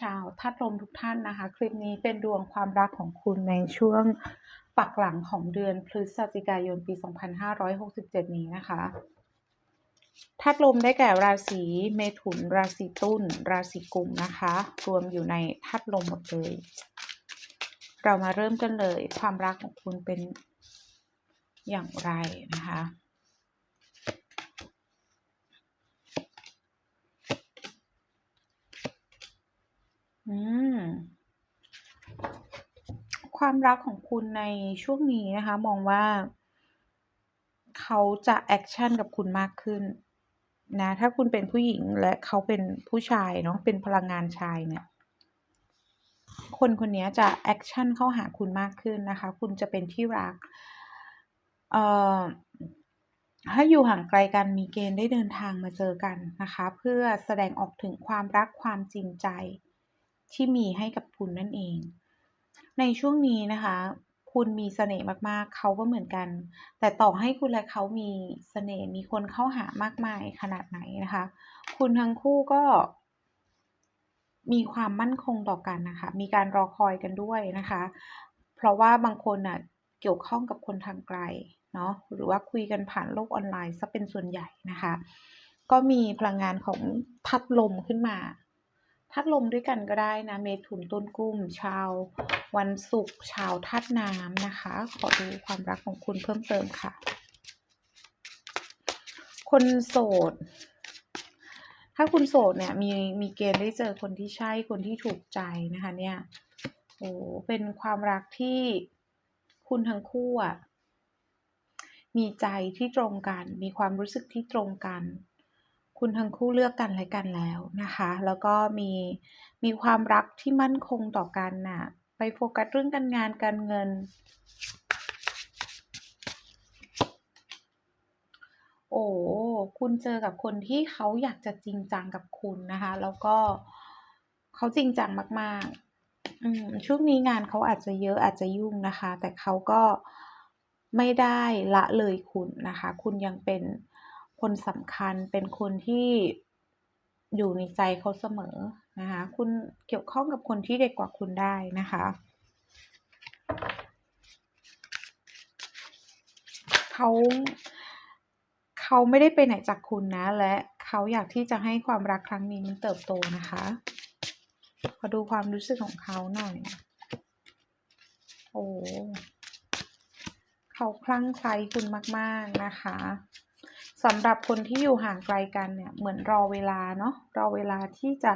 ชาวธาตุลมทุกท่านนะคะ คลิปนี้เป็นดวงความรักของคุณในช่วงปักหลังของเดือนพฤศจิกายนปี 2567 นี้นะคะธาตุลมได้แก่ราศีเมถุน ราศีตุลราศีกุมนะคะ รวมอยู่ในธาตุลมหมดเลย เรามาเริ่มกันเลย ความรักของคุณเป็นอย่างไรนะคะ อืม ความรักของคุณในช่วงนี้นะคะ มองว่า เขาจะแอคชั่นกับคุณมากขึ้นนะ ถ้าคุณเป็นผู้หญิงและเขาเป็นผู้ชายเนาะเป็นพลังงานชายเนี่ยคนคนนี้จะแอคชั่นเข้าหาคุณมากขึ้นนะคะ คุณจะเป็นที่รักเอ่อถ้าอยู่ห่างไกลกันมีเกณฑ์ได้เดินทางมาเจอกันนะคะ เพื่อแสดงออกถึงความรักความจริงใจที่มีให้กับคุณนั่นเอง ในช่วงนี้นะคะ คุณมีเสน่ห์มากๆ เขาก็เหมือนกัน แต่ต่อให้คุณและเขามีเสน่ห์มีคนเข้าหามากมายขนาดไหนนะคะ คุณทั้งคู่ก็ มีความมั่นคงต่อกันนะคะ มีการรอคอยกันด้วยนะคะ เพราะว่าบางคนน่ะเกี่ยวข้องกับคนทางไกลเนาะหรือว่าคุยกันผ่านโลกออนไลน์เสียเป็นส่วนใหญ่นะคะ ก็มีพลังงานของธาตุลมขึ้นมา ธาตุลมด้วยกันก็ได้นะ เมถุนตุลกุมชาว วันศุกร์ชาวธาตุน้ำนะคะ ขอดูความรักของคุณเพิ่มเติมค่ะ คนโสด ถ้าคุณโสดเนี่ยมีมีเกณฑ์ได้เจอคนที่ใช่คนที่ถูกใจนะคะ เนี่ยโอ้เป็นความรักที่คุณทั้งคู่อะมีใจที่ตรงกัน มีความรู้สึกที่ตรงกัน คุณทั้งคู่เลือกกันและกันแล้วนะคะ แล้วก็มีมีความรักที่มั่นคงต่อกันน่ะ ไปโฟกัสเรื่องการงานการเงิน โอ้คุณเจอกับคนที่เขาอยากจะจริงจังกับคุณนะคะ แล้วก็เขาจริงจังมากๆอืมช่วงนี้งานเขาอาจจะเยอะอาจจะยุ่งนะคะ แต่เขาก็ไม่ได้ละเลยคุณนะคะ คุณยังเป็น คนสำคัญเป็นคนที่อยู่ในใจเขาเสมอนะคะ คุณเกี่ยวข้องกับคนที่เด็กกว่าคุณได้นะคะ เขาเขาไม่ได้ไปไหนจากคุณนะ และเขาอยากที่จะให้ความรักครั้งนี้มันเติบโตนะคะ ขอดูความรู้สึกของเขาหน่อย โอ้เขาคลั่งไคล้คุณมาก ๆ นะคะ สำหรับคนที่อยู่ห่างไกลกันเนี่ยเหมือนรอเวลาเนาะรอเวลาที่จะ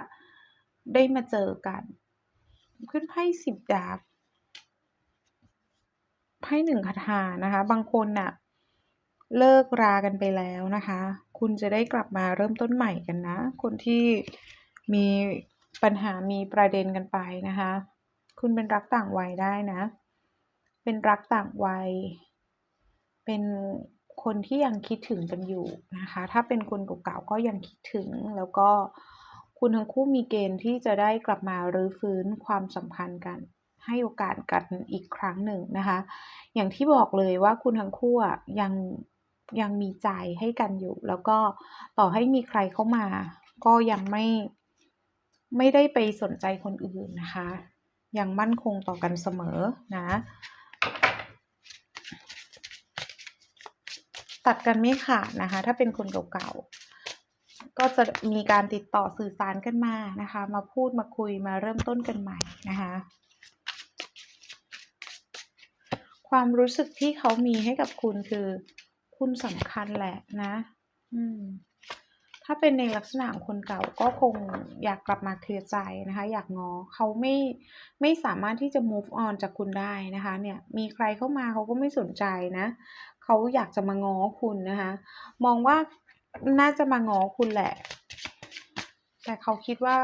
ได้มาเจอกัน ขึ้นไพ่10ดาบไพ่1คาถานะคะ บางคนน่ะเลิกรากันไปแล้วนะคะ คุณจะได้กลับมาเริ่มต้นใหม่กันนะ คนที่มีปัญหามีประเด็นกันไปนะคะ คุณเป็นรักต่างวัยได้นะ เป็นรักต่างวัย เป็น คนที่ยังคิดถึงกันอยู่นะคะ ถ้าเป็นคนเก่าๆก็ยังคิดถึงแล้วก็คุณทั้งคู่มีเกณฑ์ที่จะได้กลับมารื้อฟื้นความสัมพันธ์กัน ให้โอกาสกันอีกครั้งหนึ่งนะคะ อย่างที่บอกเลยว่าคุณทั้งคู่ยังยังมีใจให้กันอยู่ แล้วก็ต่อให้มีใครเข้ามา ก็ยังไม่ไม่ได้ไปสนใจคนอื่นนะคะ ยังมั่นคงต่อกันเสมอนะ ตัดกันไม่ขาดนะคะ ถ้าเป็นคนเก่าๆ ก็จะมีการติดต่อสื่อสารกันมานะคะ มาพูดมาคุยมาเริ่มต้นกันใหม่นะคะ ความรู้สึกที่เขามีให้กับคุณคือคุณสำคัญแหละนะ อืม ถ้าเป็นในลักษณะของคนเก่าก็คงอยากกลับมาเคลียร์ใจนะคะ อยากงอเขาไม่ไม่สามารถที่จะ move on จากคุณได้นะคะ เนี่ย มีใครเข้ามาเขาก็ไม่สนใจนะ เขาอยากจะมาง้อคุณนะคะ มองว่าน่าจะมาง้อคุณแหละ แต่เขาคิดว่า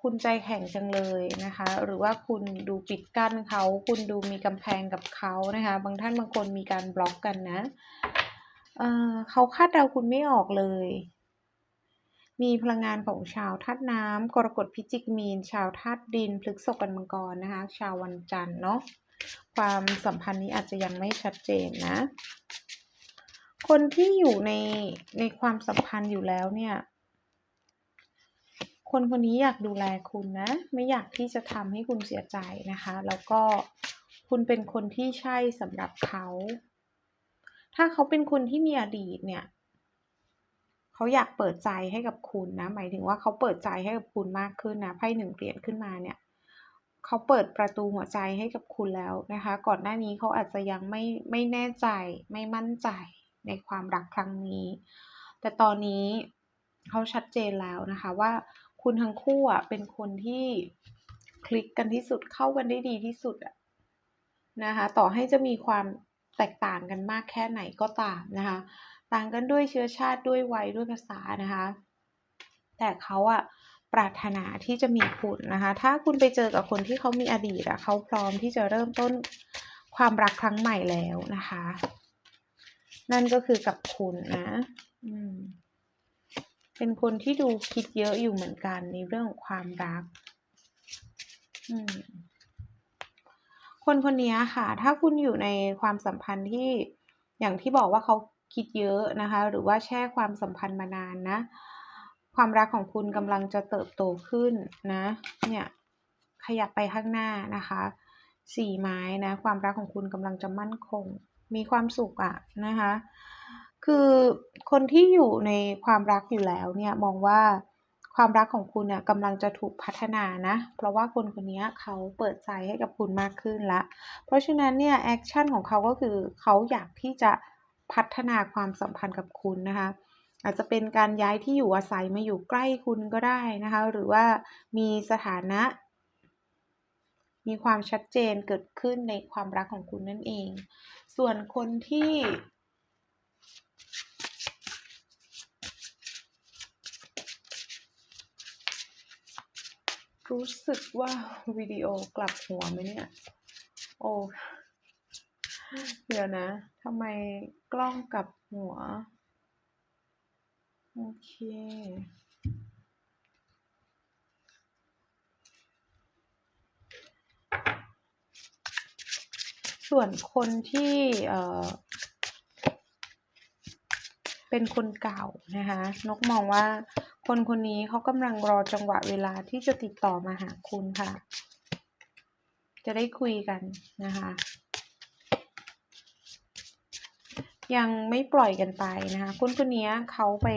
คุณใจแข็งจังเลยนะคะ หรือว่าคุณดูปิดกั้นเขา คุณดูมีกำแพงกับเขานะคะ บางท่านบางคนมีการบล็อกกันนะเเขาคาดเดาคุณไม่ออกเลย มีพลังงานของชาวธาตุน้ำกรกฎพิจิกมีน ชาวธาตุดินพฤษกันมังกรนะคะ ชาววันจันทร์เนาะ ความสัมพันธ์นี้อาจจะยังไม่ชัดเจนนะ คนที่อยู่ในในความสัมพันธ์อยู่แล้วเนี่ย คนคนนี้อยากดูแลคุณนะ ไม่อยากที่จะทำให้คุณเสียใจนะคะ แล้วก็คุณเป็นคนที่ใช่สำหรับเขา ถ้าเขาเป็นคนที่มีอดีตเนี่ยเขาอยากเปิดใจให้กับคุณนะ หมายถึงว่าเขาเปิดใจให้กับคุณมากขึ้นนะไพ่หนึ่งเหรียญขึ้นมาเนี่ย เขาเปิดประตูหัวใจให้กับคุณแล้วนะคะ ก่อนหน้านี้เขาอาจจะยังไม่ไม่แน่ใจ ไม่มั่นใจในความรักครั้งนี้ แต่ตอนนี้เขาชัดเจนแล้วนะคะว่าคุณทั้งคู่อะเป็นคนที่คลิกกันที่สุดเข้ากันได้ดีที่สุดอะนะคะต่อให้จะมีความแตกต่างกันมากแค่ไหนก็ตามนะคะ ต่างกันด้วยเชื้อชาติด้วยวัยด้วยภาษานะคะ แต่เขาอะ ปรารถนาที่จะมีคุณนะคะ ถ้าคุณไปเจอกับคนที่เขามีอดีตอะเขาพร้อมที่จะเริ่มต้นความรักครั้งใหม่แล้วนะคะ นั่นก็คือกับคุณนะอืมเป็นคนที่ดูคิดเยอะอยู่เหมือนกันในเรื่องของความรัก อืมคนคนนี้ค่ะ ถ้าคุณอยู่ในความสัมพันธ์ที่อย่างที่บอกว่าเขาคิดเยอะนะคะ หรือว่าแช่ความสัมพันธ์มานานนะ ความรักของคุณกำลังจะเติบโตขึ้นนะ เนี่ยขยับไปข้างหน้านะคะสี่ไม้นะ ความรักของคุณกำลังจะมั่นคง มีความสุขอะนะคะ คือคนที่อยู่ในความรักอยู่แล้วเนี่ยมองว่าความรักของคุณเนี่ยกำลังจะถูกพัฒนานะ เพราะว่าคนคนนี้เขาเปิดใจให้กับคุณมากขึ้นละ เพราะฉะนั้นเนี่ยแอคชั่นของเขาก็คือเขาอยากที่จะพัฒนาความสัมพันธ์กับคุณนะคะ อาจจะเป็นการย้ายที่อยู่อาศัยมาอยู่ใกล้คุณก็ได้นะคะ หรือว่ามีสถานะ มีความชัดเจนเกิดขึ้นในความรักของคุณนั่นเอง ส่วนคนที่รู้สึกว่าวิดีโอกลับหัวไหมเนี่ย โอ้ เดี๋ยวนะทำไมกล้องกลับหัว โอเค ส่วนคนที่เอ่อเป็นคนเก่านะคะ นกมองว่าคนคนนี้เขากำลังรอจังหวะเวลาที่จะติดต่อมาหาคุณค่ะ จะได้คุยกันนะคะ ยังไม่ปล่อยกันไปนะคะคนคนนี้เขาไป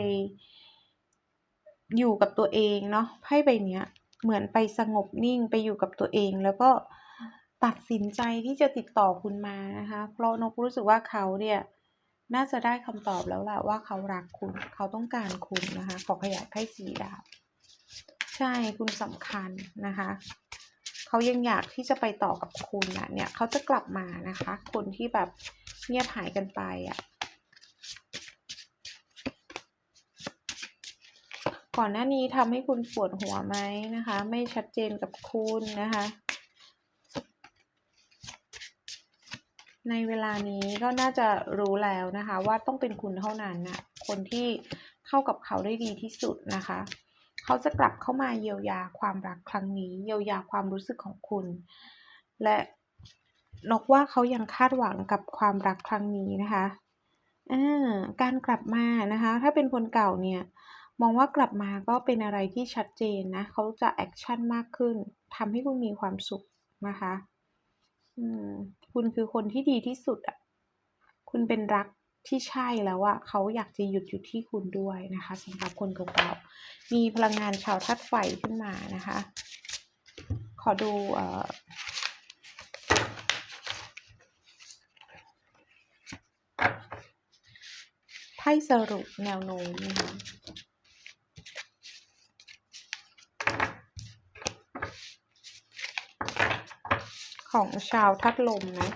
อยู่กับตัวเองเนาะไพ่ใบเนี้ย เหมือนไปสงบนิ่งไปอยู่กับตัวเอง แล้วก็ตัดสินใจที่จะติดต่อคุณมานะคะ เพราะนกรู้สึกว่าเขาเนี่ยน่าจะได้คำตอบแล้วแหละว่าเขารักคุณ เขาต้องการคุณนะคะ ขอขยายไพ่สีดาวใช่คุณสำคัญนะคะ เขายังอยากที่จะไปต่อกับคุณนะเนี่ยเขาจะกลับมานะคะ คนที่แบบเงียบหายกันไปอะ ก่อนหน้านี้ทำให้คุณปวดหัวไหมนะคะ ไม่ชัดเจนกับคุณนะคะ ในเวลานี้ก็น่าจะรู้แล้วนะคะ ว่าต้องเป็นคุณเท่านั้นนะคนที่เข้ากับเขาได้ดีที่สุดนะคะ เขาจะกลับเข้ามาเยียวยาความรักครั้งนี้ เยียวยาความรู้สึกของคุณ และนกว่าเขายังคาดหวังกับความรักครั้งนี้นะคะการกลับมานะคะ ถ้าเป็นคนเก่าเนี่ย มองว่ากลับมาก็เป็นอะไรที่ชัดเจนนะเขาจะแอคชั่นมากขึ้นทำให้คุณมีความสุขนะคะอืคุณคือคนที่ดีที่สุดอะ คุณเป็นรัก ที่ใช่แล้วอะเขาอยากจะหยุดอยู่ที่คุณด้วยนะคะสำหรับคนเก่าๆมีพลังงานชาวธาตุไฟขึ้นมานะคะ ขอดูเอ่อไพ่สรุปแนวโน้มนะคะของชาวทัดลมนะ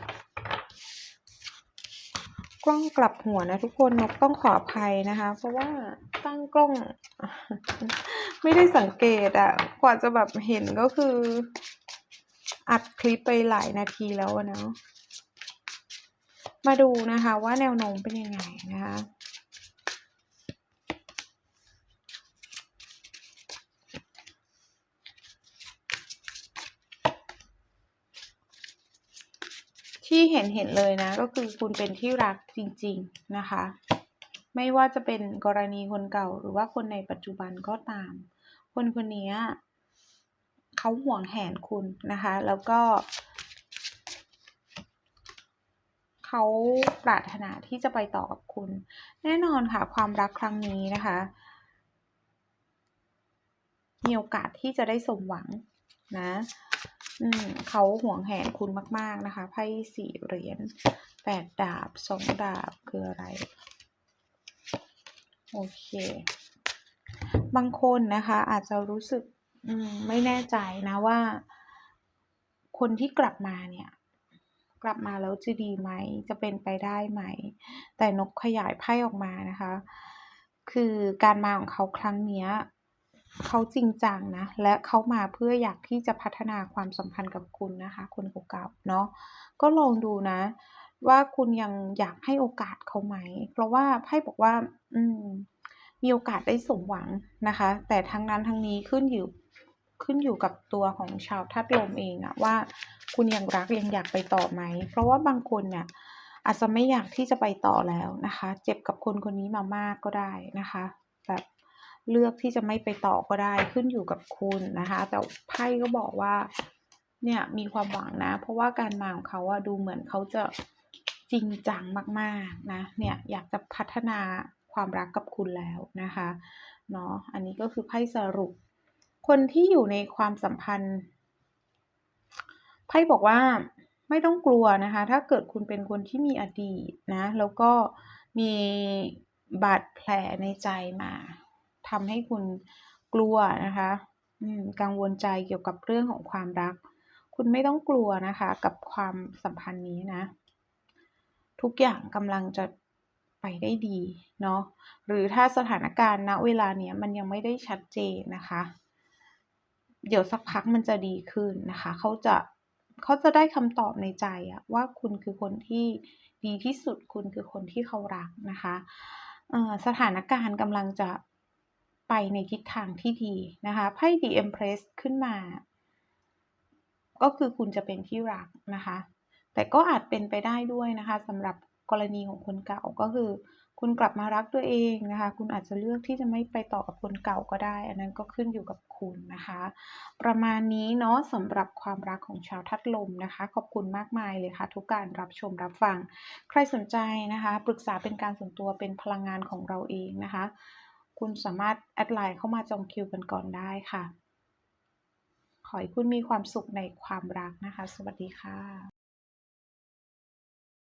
กล้องกลับหัวนะทุกคนนกต้องขออภัยนะคะ เพราะว่าตั้งกล้อง ไม่ได้สังเกตอะ่ะกว่าจะแบบเห็นก็คือ อัดคลิปไปหลายนาทีแล้วเนาะมาดูนะคะว่าแนวโน้มเป็นยังไงนะคะ ที่เห็นเห็นเลยนะ ก็คือคุณเป็นที่รักจริง ๆนะคะ ไม่ว่าจะเป็นกรณีคนเก่าหรือว่าคนในปัจจุบันก็ตาม คนคนนี้เขาห่วงแหนคุณนะคะ แล้วก็เขาปรารถนาที่จะไปต่อกับคุณ แน่นอนค่ะ ความรักครั้งนี้นะคะมีโอกาสที่จะได้สมหวังนะ อืมเขาห่วงแหนคุณมาก ๆ นะคะไพ่สี่เหรียญแปดดาบสองดาบคืออะไร โอเค บางคนนะคะ อาจจะรู้สึกอืมไม่แน่ใจนะว่า คนที่กลับมาเนี่ย กลับมาแล้วจะดีไหม จะเป็นไปได้ไหม แต่นกขยายไพ่ออกมานะคะ คือการมาของเขาครั้งเนี้ย เขาจริงจังนะ และเขามาเพื่ออยากที่จะพัฒนาความสัมพันธ์กับคุณนะคะ คนเก่าๆเนาะก็ลองดูนะ ว่าคุณยังอยากให้โอกาสเขาไหม เพราะว่าไพ่บอกว่า อืม มีโอกาสได้สมหวังนะคะ แต่ทั้งนั้นทั้งนี้ขึ้นอยู่ขึ้นอยู่กับตัวของชาวธาตุลมเองอะว่าคุณยังรักยังอยากไปต่อไหม เพราะว่าบางคนเนี่ยอาจจะไม่อยากที่จะไปต่อแล้วนะคะ เจ็บกับคนคนนี้มามากก็ได้นะคะ เลือกที่จะไม่ไปต่อก็ได้ขึ้นอยู่กับคุณนะคะ แต่ไพ่ก็บอกว่าเนี่ยมีความหวังนะ เพราะว่าการมาของเขาอะดูเหมือนเขาจะจริงจังมากๆนะเนี่ยอยากจะพัฒนาความรักกับคุณแล้วนะคะเนาะอันนี้ก็คือไพ่สรุป คนที่อยู่ในความสัมพันธ์ไพ่บอกว่าไม่ต้องกลัวนะคะ ถ้าเกิดคุณเป็นคนที่มีอดีตนะ แล้วก็มีบาดแผลในใจมา ทำให้คุณกลัวนะคะอืมกังวลใจเกี่ยวกับเรื่องของความรัก คุณไม่ต้องกลัวนะคะ กับความสัมพันธ์นี้นะ ทุกอย่างกำลังจะไปได้ดีเนาะหรือถ้าสถานการณ์ณเวลาเนี้ยมันยังไม่ได้ชัดเจนนะคะ เดี๋ยวสักพักมันจะดีขึ้นนะคะ เขาจะเขาจะได้คำตอบในใจอะว่าคุณคือคนที่ดีที่สุดคุณคือคนที่เขารักนะคะเอ่อสถานการณ์กำลังจะ ไปในทิศทางที่ดีนะคะไพ่ The Empress ขึ้นมา ก็คือคุณจะเป็นที่รักนะคะ แต่ก็อาจเป็นไปได้ด้วยนะคะสำหรับกรณีของคนเก่าก็คือ คุณกลับมารักตัวเองนะคะ คุณอาจจะเลือกที่จะไม่ไปต่อกับคนเก่าก็ได้ อันนั้นก็ขึ้นอยู่กับคุณนะคะ ประมาณนี้เนาะสำหรับความรักของชาวธาตุลมนะคะ ขอบคุณมากมายเลยค่ะ ทุกการรับชมรับฟัง ใครสนใจนะคะ ปรึกษาเป็นการส่วนตัวเป็นพลังงานของเราเองนะคะ คุณสามารถแอดไลน์เข้ามาจองคิวกันก่อนได้ค่ะ ขอให้คุณมีความสุขในความรักนะคะ สวัสดีค่ะ